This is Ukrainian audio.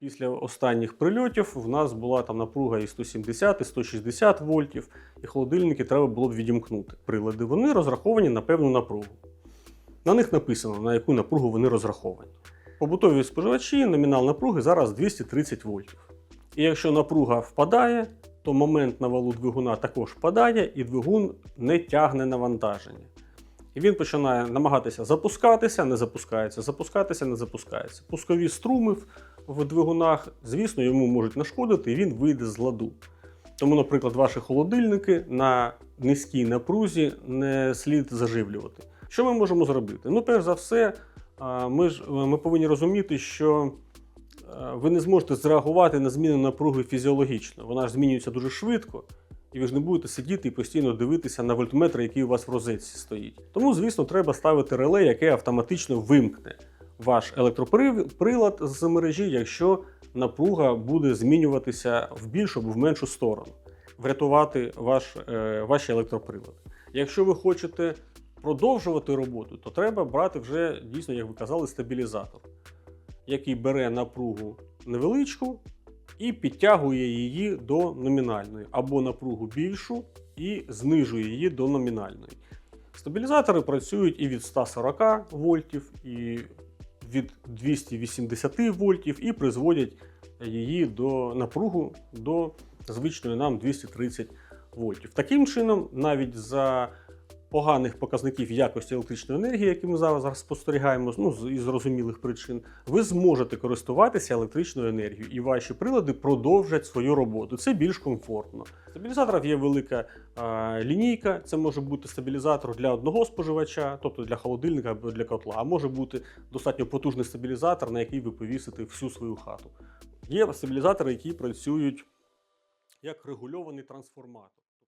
Після останніх прильотів в нас була там напруга і 170, і 160 вольтів, і холодильники треба було б відімкнути. Прилади вони розраховані на певну напругу. На них написано, на яку напругу вони розраховані. Побутові споживачі номінал напруги зараз 230 вольтів. І якщо напруга впадає, то момент навалу двигуна також впадає, і двигун не тягне навантаження. І він починає намагатися запускатися, не запускається, запускатися, не запускається. Пускові струми в- двигунах, звісно, йому можуть нашкодити, і він вийде з ладу. Тому, наприклад, ваші холодильники на низькій напрузі не слід заживлювати. Що ми можемо зробити? Ну, перш за все, ми ж ми повинні розуміти, що ви не зможете зреагувати на зміну напруги фізіологічно. Вона ж змінюється дуже швидко, і ви ж не будете сидіти і постійно дивитися на вольтметр, який у вас в розетці стоїть. Тому, звісно, треба ставити реле, яке автоматично вимкне ваш електроприлад з мережі, якщо напруга буде змінюватися в більшу або в меншу сторону, врятувати ваш, е, ваші електроприлади. Якщо ви хочете продовжувати роботу, то треба брати вже дійсно, як ви казали, стабілізатор, який бере напругу невеличку і підтягує її до номінальної, або напругу більшу і знижує її до номінальної. Стабілізатори працюють і від 140 вольтів, і від 280 вольтів, і призводять її до напругу до звичної нам 230 вольтів. Таким чином, навіть за поганих показників якості електричної енергії, які ми зараз спостерігаємо, ну із зрозумілих причин, ви зможете користуватися електричною енергією, і ваші прилади продовжать свою роботу. Це більш комфортно. Стабілізаторів є велика а, лінійка. Це може бути стабілізатор для одного споживача, тобто для холодильника або для котла, а може бути достатньо потужний стабілізатор, на який ви повісите всю свою хату. Є стабілізатори, які працюють як регульований трансформатор.